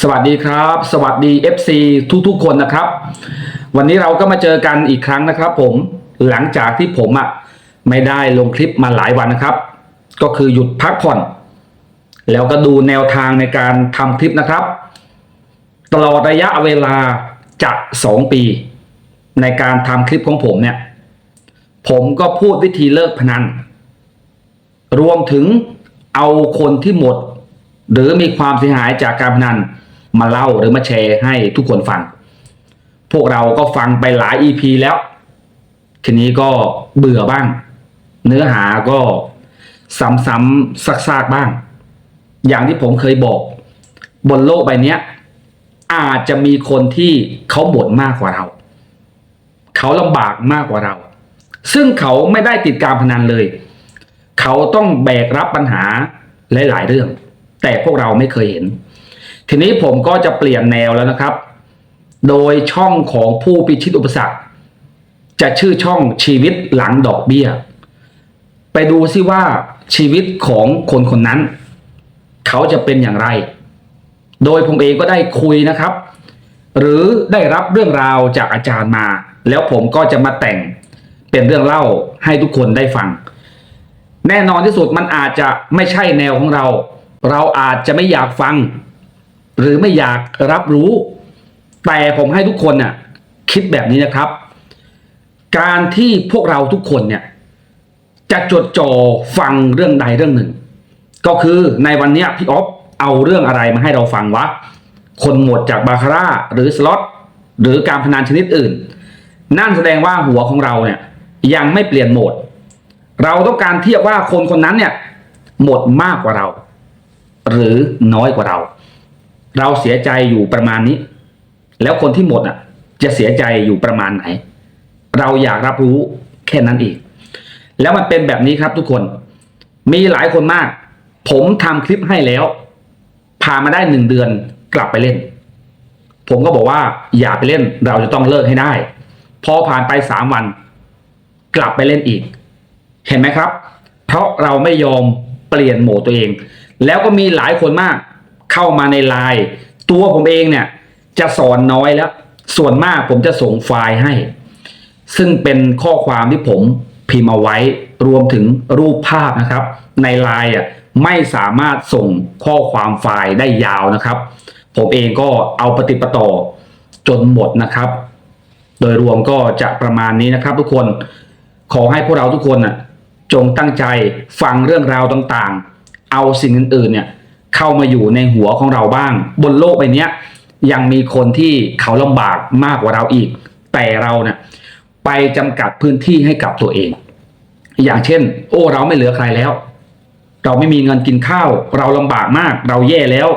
สวัสดีครับ สวัสดี FC ทุกๆคนนะครับ วันนี้เราก็มาเจอกันอีกครั้งนะครับผมหลังจากที่ผมอะไม่ได้ลงคลิปมาหลายวันนะครับ ก็คือหยุดพักผ่อน แล้วก็ดูแนวทางในการทำคลิปนะครับ ตลอดระยะเวลาจะสองปี ในการทำคลิปของผมเนี่ย ผมก็พูดวิธีเลิกพนัน รวมถึงเอาคนที่หมด หรือมีความเสียหายจากการพนัน มาเล่าหรือมาแชร์ให้ทุกคนฟัง พวกเราก็ฟังไปหลาย EP แล้ว ทีนี้ก็เบื่อบ้าง เนื้อหาก็ซ้ำๆซากๆบ้าง อย่างที่ผมเคยบอก บนโลกใบนี้อาจจะมีคนที่เขาหมดมากกว่าเรา เขาลำบากมากกว่าเรา ซึ่งเขาไม่ได้ติดการพนันเลย เขาต้องแบกรับปัญหาหลาย ๆ เรื่อง แต่พวกเราไม่เคยเห็น ทีนี้ผมก็จะเปลี่ยนแนวแล้วนะครับ โดยช่องของผู้พิชิตอุปสรรค จะชื่อช่องชีวิตหลังดอกเบี้ย ไปดูซิว่าชีวิตของคนคนนั้น เขาจะเป็นอย่างไร โดยผมเองก็ได้คุยนะครับ หรือได้รับเรื่องราวจากอาจารย์มา แล้วผมก็จะมาแต่งเป็นเรื่องเล่าให้ทุกคนได้ฟัง แน่นอนที่สุดมันอาจจะไม่ใช่แนวของเรา เราอาจจะไม่อยากฟัง หรือไม่อยากรับรู้ แต่ผมให้ทุกคนน่ะคิดแบบนี้นะครับ การที่พวกเราทุกคนเนี่ยจะจดจ่อฟังเรื่องใดเรื่องหนึ่ง ก็คือในวันนี้พี่ออฟเอาเรื่องอะไรมาให้เราฟังวะคนหมดจากบาคาร่าหรือสล็อตหรือการพนันชนิดอื่น นั่นแสดงว่าหัวของเราเนี่ยยังไม่เปลี่ยนโหมด เราต้องการเทียบว่าคนคนนั้นเนี่ยหมดมากกว่าเรา หรือน้อยกว่าเรา เราเสียใจอยู่ประมาณนี้ แล้วคนที่หมดอะ จะเสียใจอยู่ประมาณไหน เราอยากรับรู้แค่นั้นเองแล้วมันเป็นแบบนี้ครับทุกคน มีหลายคนมาก ผมทำคลิปให้แล้วผ่านมาได้หนึ่งเดือนกลับไปเล่น ผมก็บอกว่าอย่าไปเล่นเราจะต้องเลิกให้ได้ พอผ่านไปสามวัน กลับไปเล่นอีก เห็นไหมครับ เพราะเราไม่ยอมเปลี่ยนโหมดตัวเอง แล้วก็มีหลายคนมาก เข้ามาในไลน์ตัวผมเองเนี่ยจะสอนน้อยแล้ว ส่วนมากผมจะส่งไฟล์ให้ ซึ่งเป็นข้อความที่ผมพิมพ์เอาไว้รวมถึงรูปภาพนะครับ ในไลน์อะไม่สามารถส่งข้อความไฟล์ได้ยาวนะครับ ผมเองก็เอาปฏิปต่อจนหมดนะครับ โดยรวมก็จะประมาณนี้นะครับ ทุกคนขอให้พวกเราทุกคนน่ะจงตั้งใจฟังเรื่องราวต่างๆ เอาสิ่งอื่นๆเนี่ย เข้ามาอยู่ในหัวของเราบ้าง บนโลกใบนี้ยังมีคนที่เขาลำบากมากกว่าเราอีก แต่เราเนี่ยไปจำกัดพื้นที่ให้กับตัวเอง อย่างเช่น โอ้เราไม่เหลือใครแล้ว เราไม่มีเงินกินข้าว เราลำบากมาก เราแย่แล้ว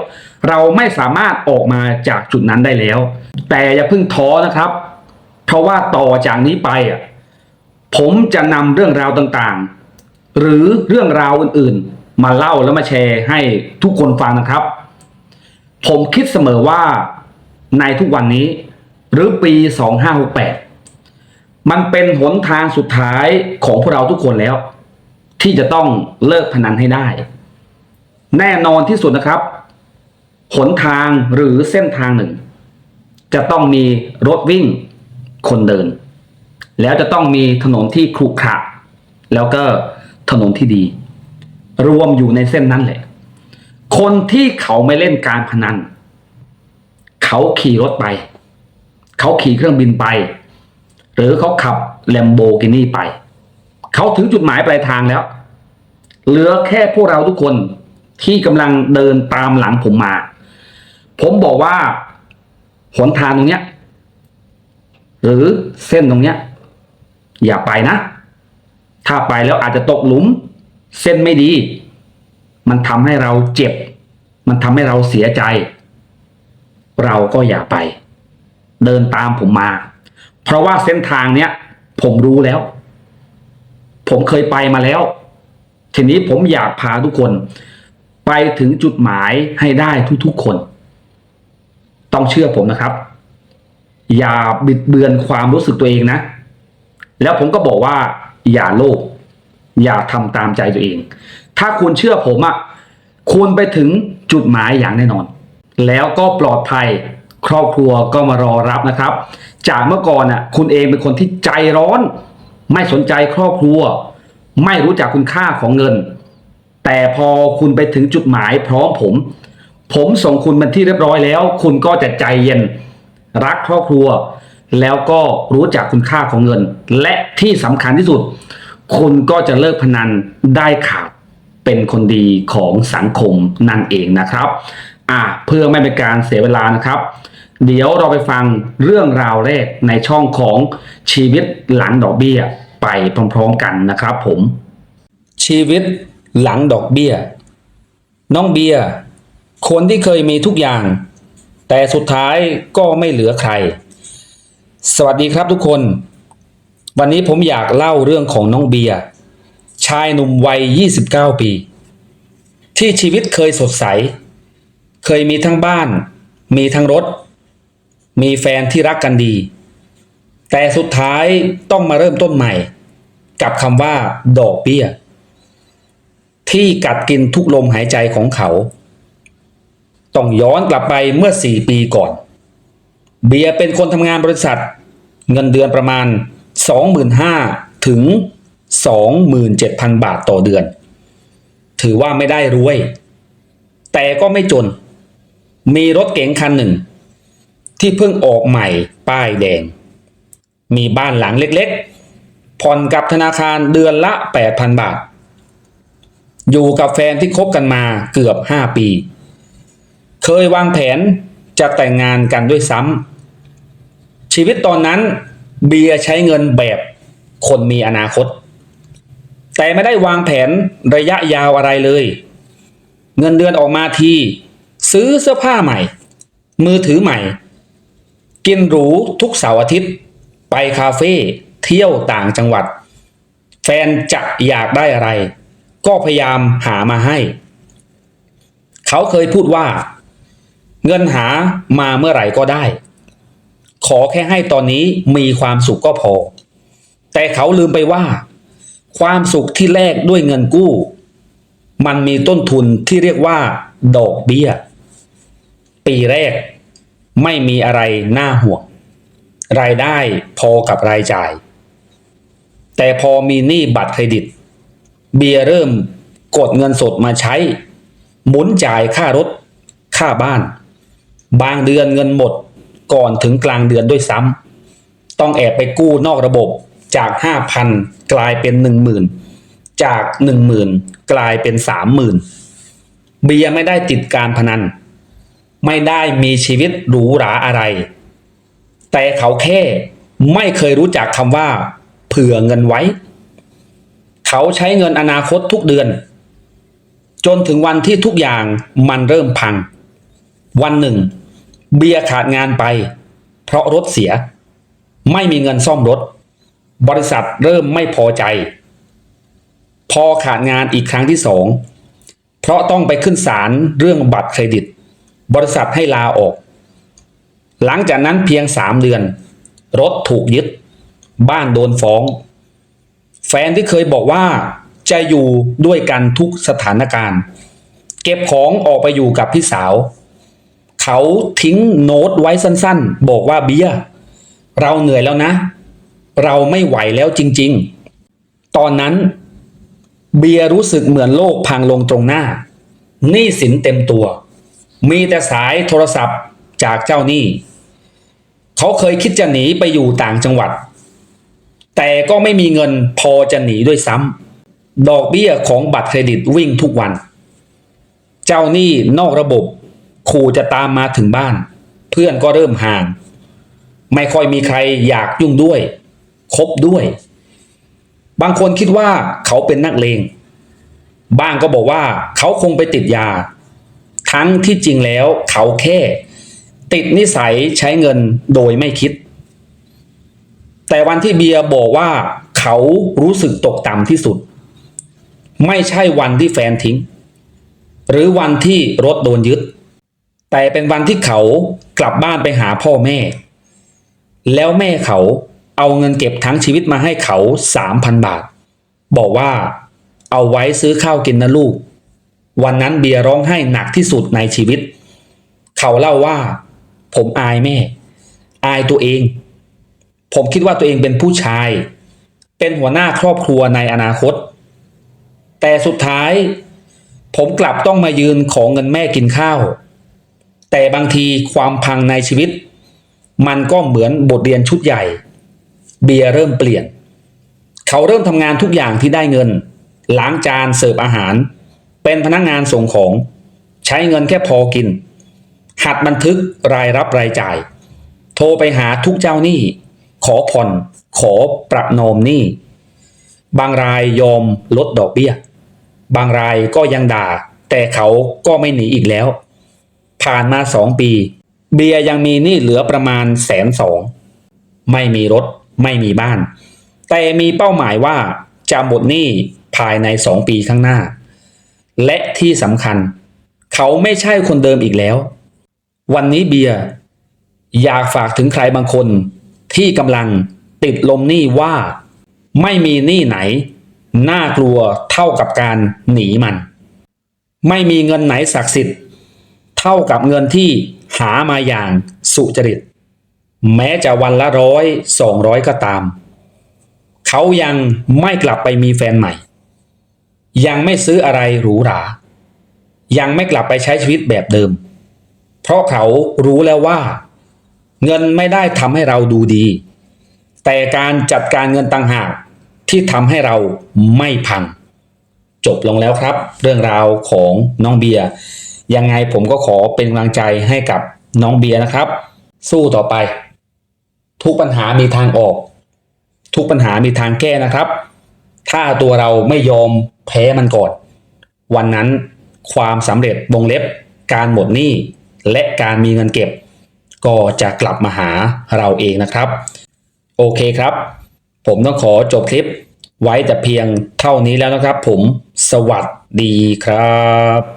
เราไม่สามารถออกมาจากจุดนั้นได้แล้ว แต่อย่าเพิ่งท้อนะครับ เพราะว่าต่อจากนี้ไปอะผมจะนำเรื่องราวต่างๆ หรือเรื่องราวอื่นๆ มาเล่าแล้วมาแชร์ให้ทุกคนฟังนะครับ ผมคิดเสมอว่าในทุกวันนี้ หรือปี 2568 มันเป็นหนทางสุดท้ายของพวกเราทุกคนแล้ว ที่จะต้องเลิกพนันให้ได้ แน่นอนที่สุดนะครับ หนทางหรือเส้นทางหนึ่ง จะต้องมีรถวิ่งคนเดิน แล้วจะต้องมีถนนที่ขรุขระแล้วก็ถนนที่ดี รวมอยู่ในเส้นนั้นแหละ คนที่เขาไม่เล่นการพนัน เขาขี่รถไป เขาขี่เครื่องบินไป หรือเขาขับแลมโบกินีไป เขาถึงจุดหมายปลายทางแล้ว เหลือแค่พวกเราทุกคนที่กำลังเดินตามหลังผมมา ผมบอกว่าหนทางตรงเนี้ย หรือเส้นตรงเนี้ย อย่าไปนะ ถ้าไปแล้วอาจจะตกหลุม เส้นไม่ดี มันทำให้เราเจ็บ มันทำให้เราเสียใจ เราก็อย่าไป เดินตามผมมา เพราะว่าเส้นทางเนี้ย ผมรู้แล้ว ผมเคยไปมาแล้ว ทีนี้ผมอยากพาทุกคน ไปถึงจุดหมายให้ได้ทุกๆคน ต้องเชื่อผมนะครับ อย่าบิดเบือนความรู้สึกตัวเองนะ แล้วผมก็บอกว่าอย่าโลภ อย่าทำตามใจตัวเอง ถ้าคุณเชื่อผมอะ่ะคุณไปถึงจุดหมายอย่างแน่นอน แล้วก็ปลอดภัยครอบครัวก็มารอรับนะครับ จากเมื่อก่อนน่ะคุณเองเป็นคนที่ใจร้อน ไม่สนใจครอบครัว ไม่รู้จักคุณค่าของเงิน แต่พอคุณไปถึงจุดหมายพร้อมผม ผมส่งคุณเป็นที่เรียบร้อยแล้ว คุณก็จะใจเย็น รักครอบครัว แล้วก็รู้จักคุณค่าของเงิน และที่สำคัญที่สุด คุณก็จะเลิกพนันได้ขาดเป็นคนดีของสังคมนั่นเองนะครับอะเพื่อไม่เป็นการเสียเวลานะครับ เดี๋ยวเราไปฟังเรื่องราวแรกในช่องของชีวิตหลังดอกเบี้ยไปพร้อมๆกันนะครับผม ชีวิตหลังดอกเบี้ย น้องเบียร์คนที่เคยมีทุกอย่าง แต่สุดท้ายก็ไม่เหลือใคร สวัสดีครับทุกคน วันนี้ผมอยากเล่าเรื่องของน้องเบียร์ชายหนุ่มวัย 29 ปี ที่ชีวิตเคยสดใส เคยมีทั้งบ้าน มีทั้งรถ มีแฟนที่รักกันดี แต่สุดท้ายต้องมาเริ่มต้นใหม่ กับคำว่าดอกเบี้ย ที่กัดกินทุกลมหายใจของเขา ต้องย้อนกลับไปเมื่อ 4 ปีก่อน เบียร์เป็นคนทำงานบริษัท เงินเดือนประมาณ 25,000 ถึง 27,000 บาทต่อเดือน ถือว่าไม่ได้รวย แต่ก็ไม่จน มีรถเก๋งคันหนึ่ง ที่เพิ่งออกใหม่ป้ายแดง มีบ้านหลังเล็กๆ ผ่อนกับธนาคารเดือนละ 8,000 บาท อยู่กับแฟนที่คบกันมาเกือบ 5 ปี เคยวางแผนจะแต่งงานกันด้วยซ้ำชีวิตตอนนั้น เบียร์ใช้เงินแบบคนมีอนาคต แต่ไม่ได้วางแผนระยะยาวอะไรเลย เงินเดือนออกมาที ซื้อเสื้อผ้าใหม่ มือถือใหม่ กินหรูทุกเสาร์อาทิตย์ ไปคาเฟ่เที่ยวต่างจังหวัด แฟนจะอยากได้อะไร ก็พยายามหามาให้ เขาเคยพูดว่า เงินหามาเมื่อไหร่ก็ได้ ขอแค่ให้ตอนนี้มีความสุขก็พอ แต่เขาลืมไปว่า ความสุขที่แลกด้วยเงินกู้ มันมีต้นทุนที่เรียกว่า ดอกเบี้ย ปีแรกไม่มีอะไรน่าห่วง รายได้พอกับรายจ่าย แต่พอมีหนี้บัตรเครดิต เบียเริ่มกดเงินสดมาใช้ หมุนจ่ายค่ารถ ค่าบ้าน บางเดือนเงินหมด ก่อนถึงกลางเดือนด้วยซ้ำต้องแอบไปกู้นอกระบบจาก 5,000 กลายเป็น 10,000 จาก 10,000 กลายเป็น 30,000 เบียไม่ได้ติดการพนัน ไม่ได้มีชีวิตหรูหราอะไร แต่เขาแค่ไม่เคยรู้จักคำว่า เผื่อเงินไว้ เขาใช้เงินอนาคตทุกเดือน จนถึงวันที่ทุกอย่างมันเริ่มพัง วันหนึ่ง เบียร์ขาดงานไป เพราะรถเสีย ไม่มีเงินซ่อมรถ บริษัทเริ่มไม่พอใจ พอขาดงานอีกครั้งที่สองเพราะต้องไปขึ้นศาลเรื่องบัตรเครดิต บริษัทให้ลาออก หลังจากนั้นเพียงสามเดือน รถถูกยึด บ้านโดนฟ้อง แฟนที่เคยบอกว่าจะอยู่ด้วยกันทุกสถานการณ์ เก็บของออกไปอยู่กับพี่สาว เขาทิ้งโน้ตไว้สั้นๆ บอกว่าเบียร์เราเหนื่อยแล้วนะ เราไม่ไหวแล้วจริงๆ ตอนนั้น เบียร์รู้สึกเหมือนโลกพังลงตรงหน้าหนี้สินเต็มตัว มีแต่สายโทรศัพท์จากเจ้าหนี้ เขาเคยคิดจะหนีไปอยู่ต่างจังหวัด แต่ก็ไม่มีเงินพอจะหนีด้วยซ้ำดอกเบี้ยของบัตรเครดิตวิ่งทุกวัน เจ้าหนี้นอกระบบ ขู่จะตามมาถึงบ้าน เพื่อนก็เริ่มห่าง ไม่ค่อยมีใครอยากยุ่งด้วย คบด้วย บางคนคิดว่าเขาเป็นนักเลงบ้างก็บอกว่าเขาคงไปติดยา ทั้งที่จริงแล้วเขาแค่ ติดนิสัยใช้เงินโดยไม่คิด แต่วันที่เบียร์บอกว่า เขารู้สึกตกต่ำที่สุด ไม่ใช่วันที่แฟนทิ้ง หรือวันที่รถโดนยึด แต่เป็นวันที่เขากลับบ้านไปหาพ่อแม่ แล้วแม่เขาเอาเงินเก็บทั้งชีวิตมาให้เขาสามพันบาท บอกว่าเอาไว้ซื้อข้าวกินนะลูก วันนั้นเบียร์ร้องไห้หนักที่สุดในชีวิต เขาเล่าว่า ผมอายแม่ อายตัวเอง ผมคิดว่าตัวเองเป็นผู้ชาย เป็นหัวหน้าครอบครัวในอนาคต แต่สุดท้าย ผมกลับต้องมายืนของเงินแม่กินข้าว แต่บางทีความพังในชีวิต มันก็เหมือนบทเรียนชุดใหญ่ เบียร์เริ่มเปลี่ยน เขาเริ่มทำงานทุกอย่างที่ได้เงิน ล้างจานเสิร์ฟอาหาร เป็นพนักงานส่งของ ใช้เงินแค่พอกิน หัดบันทึกรายรับรายจ่าย โทรไปหาทุกเจ้าหนี้ ขอผ่อน ขอประนอมหนี้ บางรายยอมลดดอกเบี้ย บางรายก็ยังด่า แต่เขาก็ไม่หนีอีกแล้ว ผ่านมาสองปี เบียยังมีหนี้เหลือประมาณแสนสองไม่มีรถไม่มีบ้าน แต่มีเป้าหมายว่าจะหมดหนี้ภายในสองปีข้างหน้า และที่สำคัญ เขาไม่ใช่คนเดิมอีกแล้ว วันนี้เบียร์อยากฝากถึงใครบางคนที่กำลังติดลมหนี้ว่าไม่มีหนี้ไหน น่ากลัวเท่ากับการหนีมัน ไม่มีเงินไหนศักดิ์สิทธิ์ ท่ากับเงินที่หามาอย่างสุจริต แม้จะวันละร้อยสองร้อยก็ตาม เขายังไม่กลับไปมีแฟนใหม่ ยังไม่ซื้ออะไรหรูหรา ยังไม่กลับไปใช้ชีวิตแบบเดิม เพราะเขารู้แล้วว่า เงินไม่ได้ทำให้เราดูดี แต่การจัดการเงินต่างหากที่ทำให้เราไม่พัง จบลงแล้วครับ เรื่องราวของน้องเบียร์ ยังไงผมก็ขอเป็นกำลังใจให้กับน้องเบียร์นะครับ สู้ต่อไป ทุกปัญหามีทางออก ทุกปัญหามีทางแก้นะครับ ถ้าตัวเราไม่ยอมแพ้มันก่อน วันนั้นความสำเร็จวงเล็บ การหมดหนี้และการมีเงินเก็บ ก็จะกลับมาหาเราเองนะครับ โอเคครับ ผมต้องขอจบคลิปไว้แต่เพียงเท่านี้แล้วนะครับผมสวัสดีครับ